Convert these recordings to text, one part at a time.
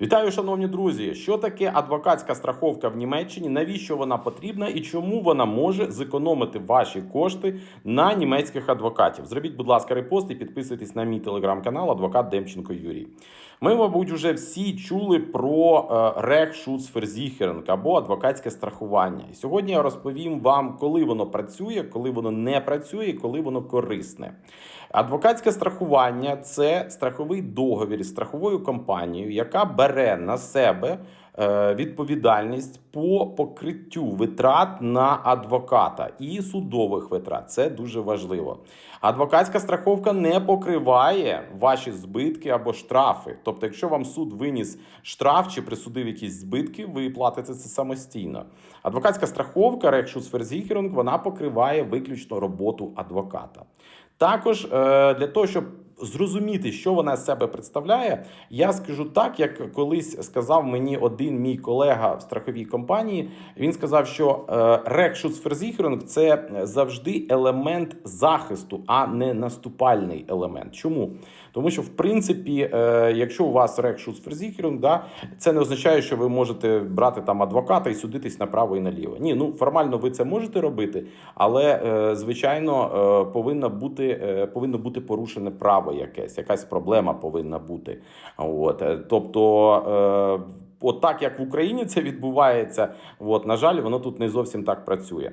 Вітаю, шановні друзі! Що таке адвокатська страховка в Німеччині? Навіщо вона потрібна і чому вона може зекономити ваші кошти на німецьких адвокатів? Зробіть, будь ласка, репост і підписуйтесь на мій телеграм-канал Адвокат Демченко Юрій. Ми, мабуть, вже всі чули про Рехшуцферзіхеринг або адвокатське страхування. І сьогодні я розповім вам, коли воно працює, коли воно не працює, коли воно корисне. Адвокатське страхування це страховий договір з страховою компанією, яка бере на себе е, відповідальність по покриттю витрат на адвоката і судових витрат. Це дуже важливо. Адвокатська страховка не покриває ваші збитки або штрафи. Тобто, якщо вам суд виніс штраф чи присудив якісь збитки, ви платите це самостійно. Адвокатська страховка Рекшусферзіхерунг, вона покриває виключно роботу адвоката. Також е, для того, щоб зрозуміти, що вона з себе представляє, я скажу так, як колись сказав мені один мій колега в страховій компанії. Він сказав, що Рекшуцферзіхерунг це завжди елемент захисту, а не наступальний елемент. Чому? Тому що, в принципі, е, якщо у вас Рекшуцферзіхерунг, да, це не означає, що ви можете брати там адвоката і судитись направо і наліво. Ні, ну формально ви це можете робити, але е, звичайно е, повинна бути, е, повинно бути порушене право якесь, якась проблема повинна бути. От, е, тобто. Е, От так як в Україні це відбувається, от, на жаль, воно тут не зовсім так працює.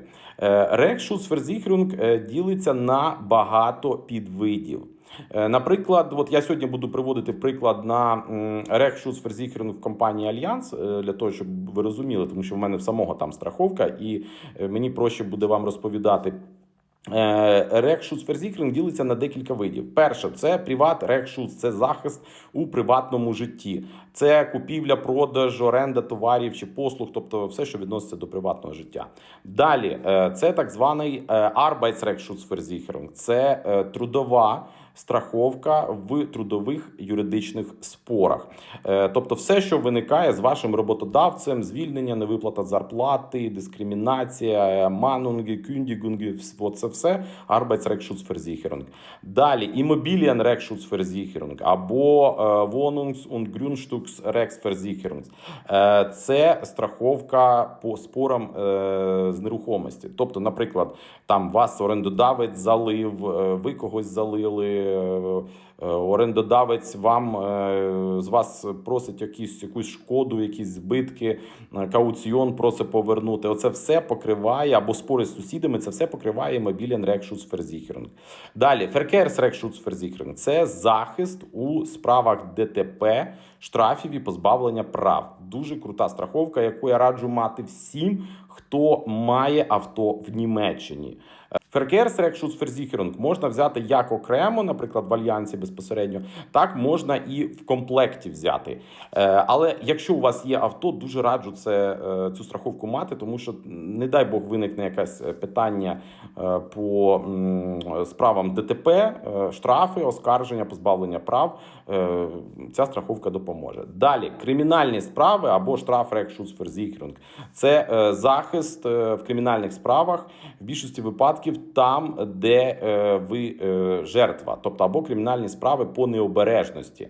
Рекшусферзіхрюнг ділиться на багато підвидів. Е, Наприклад, от я сьогодні буду приводити приклад на Рехшусферзіхринг в компанії Альянс е, для того, щоб ви розуміли, тому що в мене в самого там страховка, і е, мені проще буде вам розповідати. Рекшуцферзіхринг ділиться на декілька видів. Перше, це приват рекшус, це захист у приватному житті. Це купівля, продаж, оренда товарів чи послуг, тобто все, що відноситься до приватного життя. Далі е, це так званий Arbeitsrechtsschutzversicherung. Це е, трудова. Страховка в трудових юридичних спорах, Е, тобто, все, що виникає з вашим роботодавцем, звільнення, невиплата зарплати, дискримінація, манунги, кюндігунги, це все Arbeitsrechtsschutzversicherung. Далі Immobilienrechtsschutzversicherung або е, Wohnungs- und Grundstücksrechtsversicherung. Е, Це страховка по спорам е, з нерухомості. Тобто, наприклад, там вас орендодавець залив, е, ви когось залили. Е, е, Орендодавець вам е, з вас просить якісь якусь шкоду, якісь збитки, кауціон просить повернути. Оце все покриває або спори з сусідами. Це все покриває Immobilien Rechtsschutzversicherung. Далі Verkehrs Rechtsschutzversicherung – це захист у справах ДТП, штрафів і позбавлення прав. Дуже крута страховка, яку я раджу мати всім, хто має авто в Німеччині. Verkehrs Rechtsschutzversicherung можна взяти як окремо, наприклад, в альянсі безпосередньо, так можна і в комплекті взяти. Е, Але якщо у вас є авто, дуже раджу це е, цю страховку мати, тому що не дай Бог виникне якесь е, питання по справам ДТП, штрафи, оскарження, позбавлення прав. Ця страховка допоможе. Далі кримінальні справи або штраф Rechtsschutzversicherung. Це захист в кримінальних справах в більшості випадків там, де е, ви е, жертва, тобто або кримінальні справи по необережності.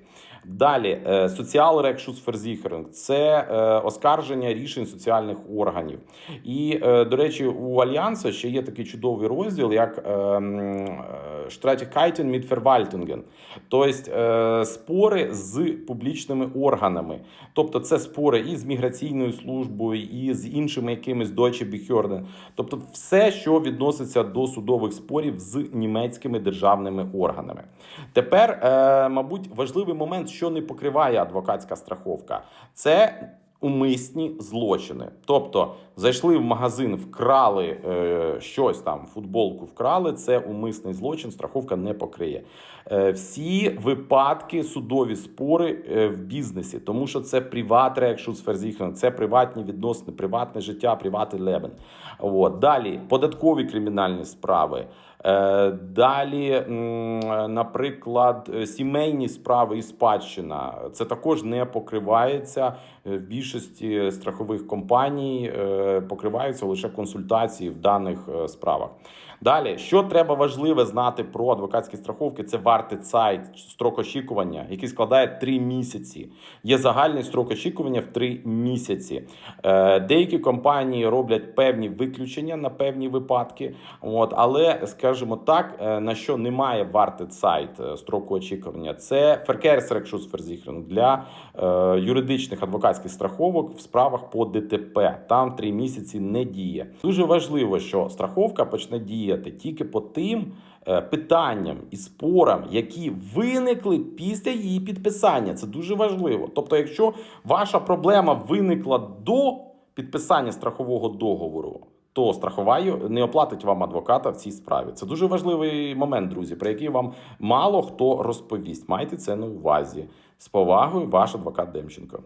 Далі е, Sozialrechtsschutzversicherung – це е, оскарження рішень соціальних органів. І, е, до речі, у Альянса ще є такий чудовий розділ, як м, Streitigkeiten mit Verwaltungen, тобто спори з публічними органами. Тобто, це спори і з міграційною службою, і з іншими якимись Deutsche Behörden. Тобто, все, що відноситься до судових спорів з німецькими державними органами. Тепер, мабуть, важливий момент, що не покриває адвокатська страховка, це умисні злочини. Тобто зайшли в магазин, вкрали е, щось там, футболку вкрали. Це умисний злочин, страховка не покриє. Е, всі випадки, судові спори е, в бізнесі, тому що це приват Rechtsschutzversicherung, це приватні відносини, приватне життя, приватний лебен. От. Далі податкові кримінальні справи. Е, Далі, наприклад, е, сімейні справи і спадщина. Це також не покривається Е, в більшості страхових компаній. Покриваються лише консультації в даних справах. Далі, що треба важливе знати про адвокатські страховки, це вартий сайт, строк очікування, який складає 3 місяці. Є загальний строк очікування в 3 місяці. Е, Деякі компанії роблять певні виключення на певні випадки. От, але скажімо так, е, на що немає вартий сайт е, строку очікування, це Verkehrsrechtschutzversicherung для юридичних адвокатських страховок в справах по ДТП. Там 3 місяці не діє. Дуже важливо, що страховка почне діяти тільки по тим е, питанням і спорам, які виникли після її підписання. Це дуже важливо. Тобто, якщо ваша проблема виникла до підписання страхового договору. То страховаю не оплатить вам адвоката в цій справі. Це дуже важливий момент, друзі, про який вам мало хто розповість. Майте це на увазі. З повагою, ваш адвокат Демченко.